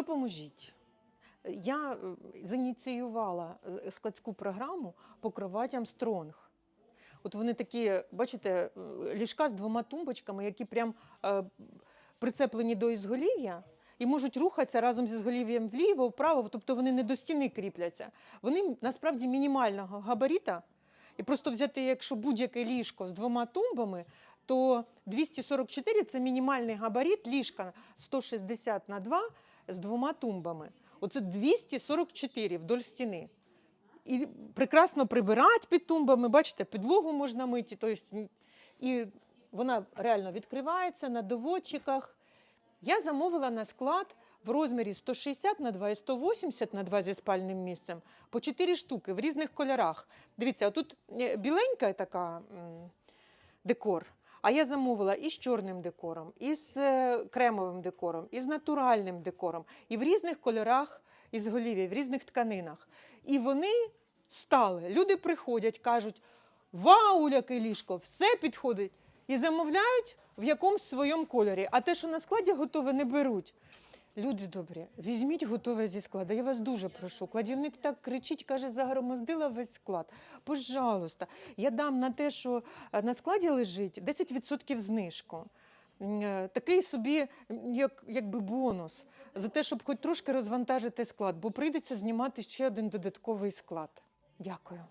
Допоможіть. Я е, зініціювала е, складську програму по кроватям Стронг. От вони такі, бачите, е, ліжка з двома тумбочками, які прям е, прицеплені до ізголів'я і можуть рухатися разом зі зголів'ям вліво, вправо, тобто вони не до стіни кріпляться. Вони насправді мінімального габаріта. І просто взяти, якщо будь-яке ліжко з двома тумбами, то 244 це мінімальний габарит ліжка 160 на 2 з двома тумбами. Оце 244 вдоль стіни. І прекрасно прибирати під тумбами, бачите, підлогу можна мити. Тобто, і вона реально відкривається на доводчиках. Я замовила на склад в розмірі 160 на 2 і 180 на 2 зі спальним місцем по 4 штуки в різних кольорах. Дивіться, тут біленька така декор. А я замовила і з чорним декором, і з е, кремовим декором, і з натуральним декором, і в різних кольорах із голів'я, в різних тканинах. І вони стали. Люди приходять, кажуть: Вау, яке ліжко, все підходить. І замовляють в якомусь своєму кольорі. А те, що на складі готове, не беруть. Люди добрі, візьміть готове зі складу. Я вас дуже прошу. Кладівник так кричить, каже, загромоздила весь склад. Пожалуйста, я дам на те, що е, на складі лежить 10% знижку. Е, Такий собі, як, якби бонус за те, щоб хоч трошки розвантажити склад, бо прийдеться знімати ще один додатковий склад. Дякую.